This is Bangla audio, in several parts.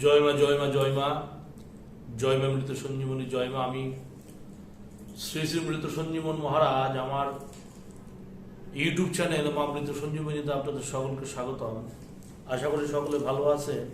জয় মা জয় মা জয় মৃত সঞ্জীবনী জয় মা আমি। শ্রী শ্রী মৃত সঞ্জীবন মহারাজ, আমার ইউটিউব চ্যানেল মা মৃত সঞ্জীবনীতে আপনাদের সকলকে স্বাগতম। আশা করি সকলে ভালো আছে।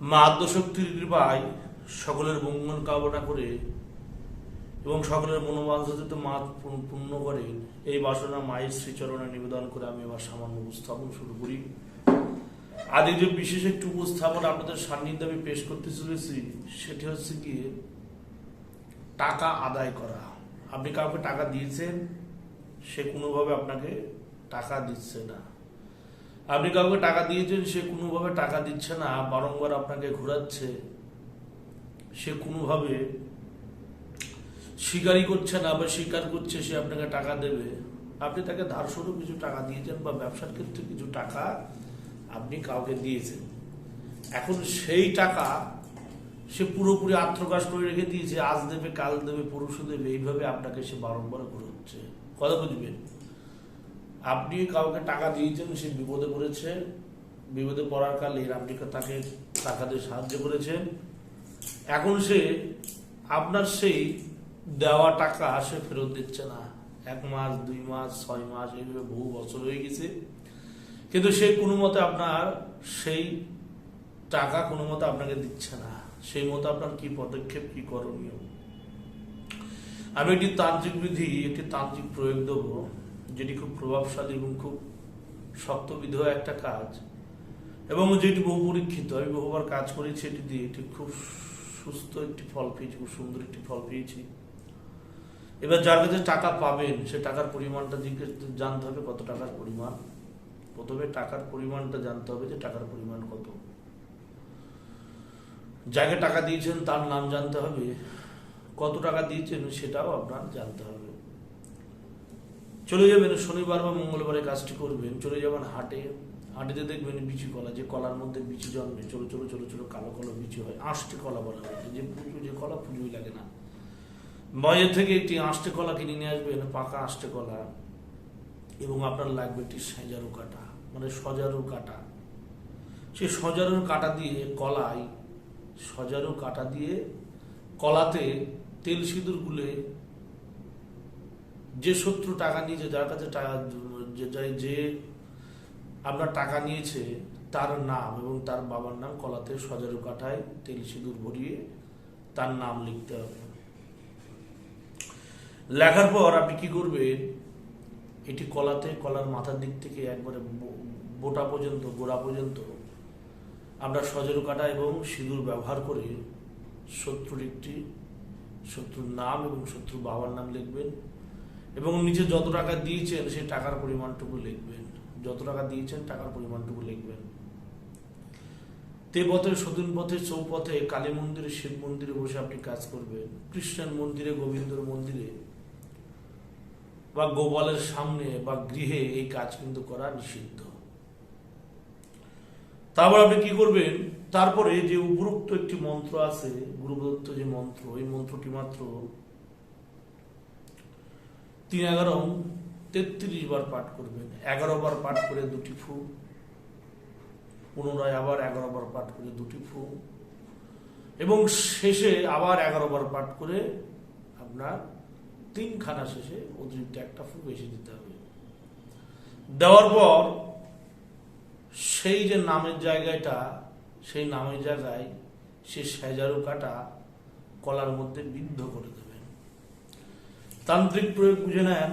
মা আদ্যশক্তির কৃপায় সকলের মঙ্গল কামনা করে এবং সকলের মনোবাঞ্ছিত মা পূর্ণ- করে এই বাসনা মায়ের শ্রীচরণে নিবেদন করে আমি আমার সামান্য উপস্থাপন শুরু করি। আজ যে বিশেষ একটি উপস্থাপন আপনাদের সান্নিধ্যে আমি পেশ করতে চলেছি, সেটি হচ্ছে কি টাকা আদায় করা। আপনি কাউকে টাকা দিয়েছেন, সে কোনোভাবে আপনাকে টাকা দিচ্ছে না। আপনি কাউকে টাকা দিয়েছেন, সে কোনোভাবে টাকা দিচ্ছে না, বারংবার আপনাকে ঘোরাচ্ছে, সে কোনোভাবে স্বীকারই করছে না বা স্বীকার করছে সে আপনাকে টাকা দেবে। আপনি তাকে ধারস্বরূপ কিছু টাকা দিয়েছেন বা ব্যবসার ক্ষেত্রে কিছু টাকা আপনি কাউকে দিয়েছেন। এখন সেই টাকা সে পুরোপুরি আত্মপ্রকাশ করে রেখে দিয়েছে, আজ দেবে, কাল দেবে, পরশু দেবে, এইভাবে আপনাকে সে বারংবার ঘুরোচ্ছে। কথা বুঝবেন আপনি কাউকে টাকা দিয়েছেন, সে বিপদে পড়েছে। বিপদে পড়ার কালে আপনি তাকে টাকা দিয়ে সাহায্য করেছেন। এখন সে আপনার সেই দেওয়া টাকা সে ফেরত দিচ্ছে না। এক মাস, দুই মাস, ছয় মাস, এইভাবে বহু বছর হয়ে গেছে। কিন্তু সে কোনো মতে আপনার সেই টাকা কোনো মতে আপনাকে দিচ্ছে না। সেই মতো আপনার কি পদক্ষেপ, কি করণীয়? আমি একটি তান্ত্রিক বিধি, একটি তান্ত্রিক প্রয়োগ দেব, যেটি খুব প্রভাবশালী এবং খুব শক্তবিধ একটা কাজ। এবং যেটি বহু পরীক্ষিত, আমি বহুবার কাজ করেছি এটি দিয়ে। এটি খুব সুস্থ একটি ফল পেয়েছি, খুব সুন্দর একটি ফল পেয়েছি। এবার যার কাছে টাকা পাবেন, সে টাকার পরিমাণটা জিজ্ঞেস, জানতে হবে কত টাকার পরিমাণ। প্রথমে টাকার পরিমাণটা জানতে হবে যে টাকার পরিমাণ কত। যাকে টাকা দিয়েছেন তার নাম জানতে হবে, কত টাকা দিয়েছেন সেটাও আপনার জানতে হবে। চলে যাবেন, শনিবার বা মঙ্গলবারে কাজটি করবেন, চলে যাবেন হাটে। হাটেতে দেখবেন বিচি কলা, যে কলার মধ্যে বিচি জন্মে ছোট ছোট ছোট ছোট কালো কালো বিচি হয় আষ্টে কলা বলা হয়। যে পুজো, যে কলা, পুজোই লাগে না। বাজার থেকে একটি আষ্টে কলা কিনে নিয়ে আসবেন, পাকা আষ্টে কলা। এবং আপনার লাগবে একটি সেজারু কাটা মানে সজারু কাটা। সেই সজারুর কাটা দিয়ে কলায় সজারু কাটা দিয়ে কলাতে তেল সিঁদুর গুলে যে শত্রু টাকা নিয়েছে, যার কাছে টাকা, যে- আপনার টাকা নিয়েছে, তার নাম এবং তার বাবার নাম কলাতে সজারু কাঠায় তেল সিঁদুর ভরিয়ে তার নাম লিখতে হবে। লেখার পর আপনি কি করবেন? এটি কলাতে, কলার মাথার দিক থেকে একবারে বোটা পর্যন্ত, গোড়া পর্যন্ত। আমরা সজেরু কাটা এবং সিঁদুর ব্যবহার করে শত্রুর একটি, শত্রুর নাম এবং শত্রুর বাবার নাম লিখবেন এবং নিচে যত টাকা দিয়েছেন সেই টাকার পরিমাণটুকু লিখবেন। যত টাকা দিয়েছেন টাকার পরিমাণটুকু লিখবেন। তে পথে সতীন পথে চৌপথে, কালী মন্দিরে, শিব মন্দিরে বসে আপনি কাজ করবেন। কৃষ্ণের মন্দিরে, গোবিন্দর মন্দিরে বা গোপালের সামনে বা গৃহে এই কাজ কিন্তু করা নিষিদ্ধ। তারপর আপনি কি করবেন? তারপরে যে উপরোক্ত একটি মন্ত্র আছে গুরুদত্ত যে মন্ত্র, এই মন্ত্রটি মাত্র তিন এগারো তেত্রিশ বার পাঠ করবেন। এগারো বার পাঠ করে দুটি ফু পুনরায় আবার এগারো বার পাঠ করে দুটি ফু এবং শেষে আবার এগারো বার পাঠ করে আপনার তিনখানা শেষে অতিরিক্ত একটা ফু বেশি দিতে হবে। দেওয়ার পর সেই যে নামের জায়গাটা, সেই নামের জায়গায় সে সেজারু কাটা কলার মধ্যে বিদ্ধ করে দেবেন। তান্ত্রিক প্রয়োগ বুঝে নেন,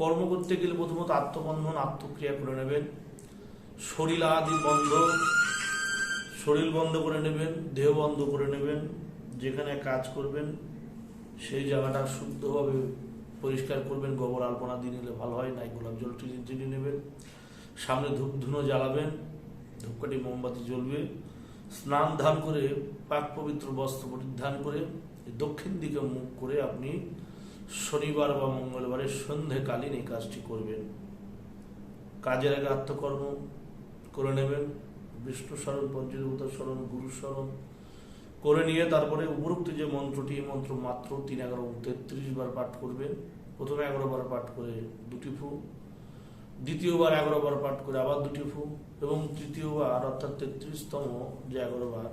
কর্ম করতে গেলে প্রথমত আত্মবন্ধন, আত্মক্রিয়া করে নেবেন, শরীর আদি বন্ধ, শরীর বন্ধ করে নেবেন, দেহ বন্ধ করে নেবেন, যেখানে কাজ করবেন সেই জায়গাটা শুদ্ধভাবে পরিষ্কার করবেন, গোবর আলপনা দিয়ে নিলে ভালো হয়, নাই গোলাপ জল টিনি টিনি নেবেন। সামনে ধূপ ধুনো জ্বালাবেন, ধূপকাঠি, মোমবাতি জ্বলবে। স্নান ধান করে, পাক পবিত্র বস্ত্র পরিধান করে দক্ষিণ দিকে মুখ করে আপনি শনিবার বা মঙ্গলবারে সন্ধেকালীন এই কাজটি করবেন। কাজের আগে আত্মকর্ম করে নেবেন। বিষ্ণু স্মরণ, পঞ্চদেবতা স্মরণ, গুরু স্মরণ করে নিয়ে তারপরে উপরোক্ত যে মন্ত্রটি মন্ত্র মাত্র তিন এগারো তেত্রিশ বার পাঠ করবেন। প্রথমে এগারো বার পাঠ করে দুটি ফু দ্বিতীয়বার এগারো বার পাঠ করে আবার দুটি ফু, এবং তৃতীয়বার অর্থাৎ তেত্রিশতম যে এগারো বার,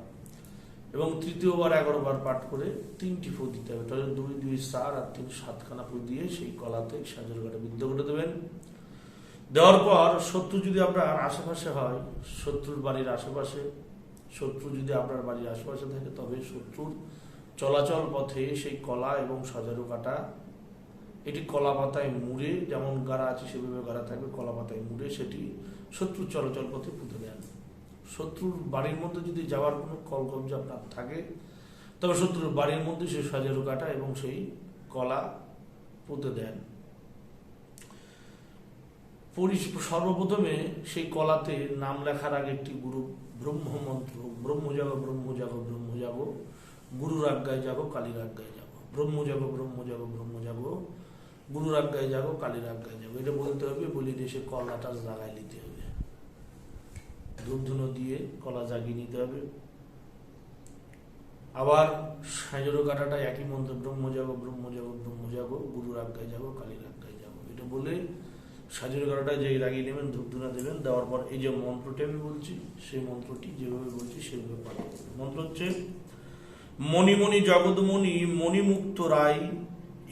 এবং তৃতীয়বার এগারো বার পাঠ করে তিনটি ফু দিতে হবে। তাহলে দুই দুই, চার আর তিন, সাতখানা ফু দিয়ে সেই কলাতে সাজের ঘাটে বিদ্ধ করে দেবেন। দেওয়ার পর শত্রু যদি আপনার আশেপাশে হয়, শত্রুর বাড়ির আশেপাশে শত্রু যদি আপনার বাড়ির আশেপাশে থাকে, তবে শত্রুর চলাচল পথে সেই কলা এবং সাজারু কাটা, এটি কলা পাতায় মুড়ে, যেমন গাড়া আছে সেভাবে গাড়া থাকবে, কলা পাতায় মুড়ে সেটি শত্রুর চলাচল পথে পুঁতে দেন। শত্রুর বাড়ির মধ্যে যদি যাওয়ার কোনো কল আপনার থাকে, তবে শত্রুর বাড়ির মধ্যে সেই সাজারু কাটা এবং সেই কলা পুঁতে দেন। সর্বপ্রথমে সেই কলাতে নাম লেখার আগে একটি গুরু ব্রহ্মমন্ত্র, ব্রহ্ম মন্ত্র ব্রহ্মজাগ ব্রহ্মজাগ ব্রহ্মজাগ গুরুর আজ্ঞায় যাব, কালীর আজ্ঞায় যাব। ব্রহ্মজাগ ব্রহ্মজাগ ব্রহ্মজাগ গুরুর আজ্ঞায় যাব, কালীর আজ্ঞায় যাব। এটা বলতে হবে, বলি সে কলাটা জাগায় নিতে হবে। ধূপ দিয়ে কলা জাগিয়ে নিতে হবে। আবার সাজরো কাটাটা একই মন্ত্র ব্রহ্মজাগ ব্রহ্মজাগ ব্রহ্মজাগ গুরুর আজ্ঞায় যাব, কালীর আজ্ঞায় যাব। এটা বলে সাজের গলাটা যে লাগিয়ে নেবেন ধূপধুনা দেবেন, দেওয়ার পর এই যে মন্ত্রটি আমি বলছি, সেই মন্ত্রটি যেভাবে বলছি, সেভাবে পাঠ করবেন। মন্ত্র হচ্ছে মণিমণি জগৎমণি মণিমুক্ত রায়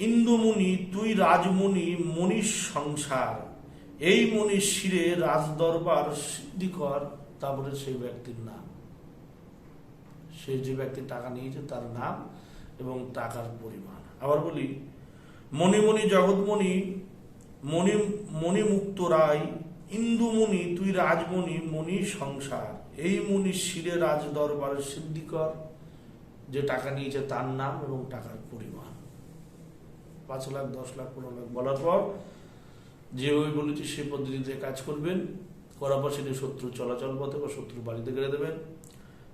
ইন্দুমণি তুই রাজমণি মণির সংসার। এই মণির শিরে রাজদরবার সিদ্ধিকর তারপরে সেই ব্যক্তির নাম। সে যে ব্যক্তি টাকা নিয়েছে, তার নাম এবং টাকার পরিমাণ। আবার বলি মণিমণি জগৎমণি মণি মণিমুক্ত রায়, ইন্দুমণি তুই রাজমণি, মণি সংসার। এই মণির শিরে রাজ দরবারের সিদ্ধিকর, যে টাকা নিয়েছে তার নাম এবং টাকার পরিমাণ। পাঁচ লাখ, দশ লাখ, পনেরো লাখ বলার পর যেভাবে বলেছি সে পদ্ধতিতে কাজ করবেন, করার পর সেটি শত্রু চলাচল পথে বা শত্রু বাড়িতে গেড়ে দেবেন।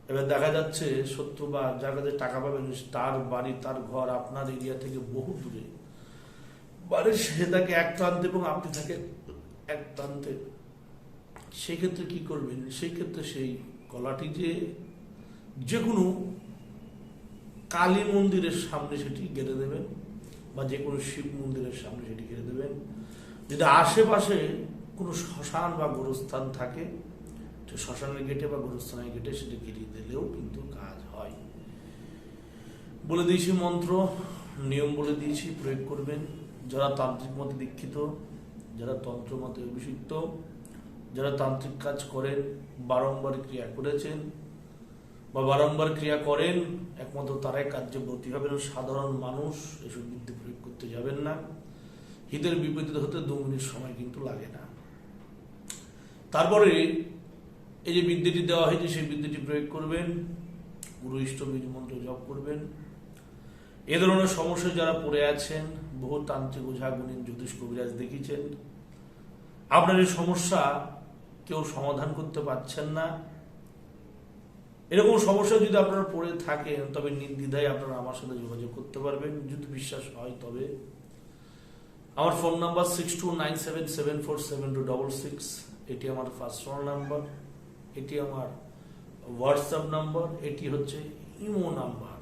এবার দেখা যাচ্ছে শত্রু বা যার কাছে টাকা পাবেন, তার বাড়ি, তার ঘর আপনার এরিয়া থেকে বহু দূরে। বাড়ির সে থাকে এক প্রান্তে এবং আপনি থাকেন এক প্রান্তে। সেক্ষেত্রে কি করবেন? সেই ক্ষেত্রে সেই কলাটি যে যে কোনো কালী মন্দিরের সামনে সেটি গেড়ে দেবেন বা যে কোনো শিব মন্দিরের সামনে সেটি গেড়ে দেবেন। যদি আশেপাশে কোনো শ্মশান বা গোরস্থান থাকে, তো শ্মশানের গেটে বা গোরস্থানের গেটে সেটি গিরিয়ে দিলেও কিন্তু কাজ হয়। বলে দিয়েছি মন্ত্র, নিয়ম বলে দিয়েছি, প্রয়োগ করবেন। যারা তান্ত্রিক মতে দীক্ষিত, যারা তন্ত্র মতে অভিষিক্ত, যারা তান্ত্রিক কাজ করেন, বারংবার ক্রিয়া করেছেন বা বারংবার ক্রিয়া করেন, একমাত্র তারাই কার্যে ব্রতী হবেন সাধারণ মানুষ এসব বিদ্যে প্রয়োগ করতে যাবেন না। হিতের বিপরীত হতে দু মিনিট সময় কিন্তু লাগে না। তারপরে এই যে বিদ্যেটি দেওয়া হয়েছে, সেই বিদ্যেটি প্রয়োগ করবেন, গুরু ইষ্ট বীজ মন্ত্র জপ করবেন। এ ধরনের সমস্যা যারা পড়ে আছেন, বহু তান্ত্রিক ওঝা গুণিন জ্যোতিষ কবিরাজ দেখিয়েছেন আপনার এই সমস্যা কেউ সমাধান করতে পারছেন না। এরকম সমস্যা যদি আপনারা পড়ে থাকেন, তবে নির্দ্বিধায় আপনারা আমার সাথে যোগাযোগ করতে পারবেন। যদি বিশ্বাস হয়, তবে। আমার phone number six two nine seven seven four seven two double six এটি আমার পার্সোনাল নাম্বার, এটি আমার হোয়াটসঅ্যাপ নাম্বার, এটি হচ্ছে ইমো নাম্বার।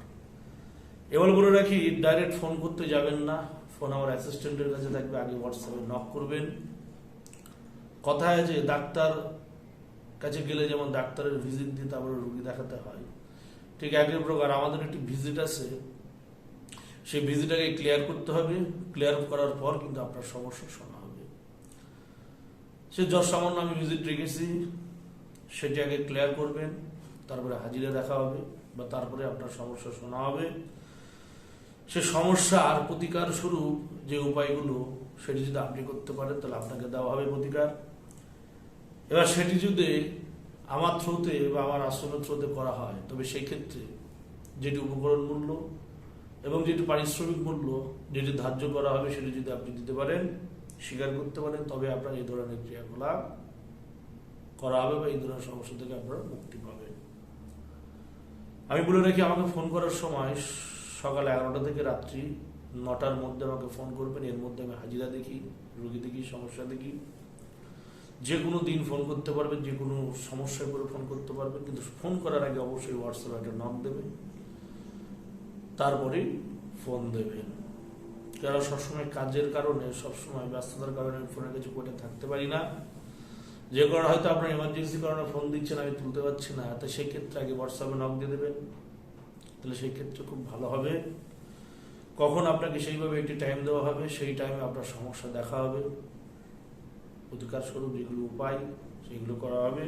এবার বলে রাখি ডাইরেক্ট ফোন করতে যাবেন না। ফোন আমার অ্যাসিস্ট্যান্টের কাছে থাকবে, আগে হোয়াটসঅ্যাপে নক করবেন। কথা আছে ডাক্তার কাছে গেলে যেমন ডাক্তারের ভিজিট দিয়ে তারপরে রুগী দেখাতে হয়। ঠিক একই প্রকার আমাদের একটি ভিজিট আছে। সেই ভিজিটাকে ক্লিয়ার করতে হবে। ক্লিয়ার করার পর কিন্তু আপনার সমস্যা শোনা হবে। সে যশ সামান্য আমি ভিজিট রেখেছি, সেটি আগে ক্লিয়ার করবেন। তারপরে হাজিরা দেখা হবে বা তারপরে আপনার সমস্যা শোনা হবে। সে সমস্যা আর প্রতিকার স্বরূপ যে উপায়গুলো সেটি যদি আপনি করতে পারেন, তাহলে আপনাকে দেওয়া হবে প্রতিকার। এবার সেটি যদি আমার থ্রুতে বা আমার আশ্রমের থ্রুতে করা হয়, তবে সেই ক্ষেত্রে যেটি উপকরণ মূল্য এবং যেটি পারিশ্রমিক মূল্য, যেটি ধার্য করা হবে সেটি যদি আপনি দিতে পারেন, স্বীকার করতে পারেন, তবে আপনার এই ধরনের ক্রিয়াকলাপ করা হবে বা এই ধরনের সমস্যা থেকে আপনারা মুক্তি পাবেন। আমি বলে রাখি, আমাকে ফোন করার সময় সকাল এগারোটা থেকে রাত্রি নটার মধ্যে আমাকে ফোন করবেন, এর মধ্যে আমি হাজিরা দেখি, রুগী দেখি, সমস্যা দেখি। যে কোনো দিন ফোন করতে পারবেন, যে কোনো সমস্যায় পড়ে ফোন করতে পারবেন, কিন্তু ফোন করার আগে অবশ্যই হোয়াটসঅ্যাপে একটা নক দেবেন, তারপরে ফোন দেবেন। যারা সবসময় কাজের কারণে, সবসময় ব্যস্ততার কারণে ফোনের কাছে করে থাকতে পারি না। যে কারণে হয়তো আপনার ইমার্জেন্সি কারণে ফোন দিচ্ছেন, আমি তুলতে পারছি না, তো সেই ক্ষেত্রে আগে হোয়াটসঅ্যাপে নক দিয়ে দেবেন। তাহলে সেই ক্ষেত্রে খুব ভালো হবে। কখন আপনাকে সেইভাবে একটি টাইম দেওয়া হবে, সেই টাইমে আপনার সমস্যা দেখা হবে। অধিকার স্বরূপ যেগুলো উপায়, সেগুলো করা হবে।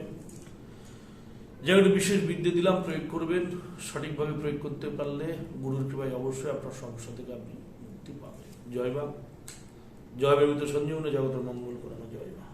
যেগুলো বিশেষ বিদ্যে দিলাম, প্রয়োগ করবেন, সঠিকভাবে প্রয়োগ করতে পারলে গুরুর কৃপায় অবশ্যই আপনার সমস্যা থেকে আপনি মুক্তি পাবেন। জয় মা। জয় বেবিত সঞ্জীবনে জগতের মঙ্গল করানো জয় মা।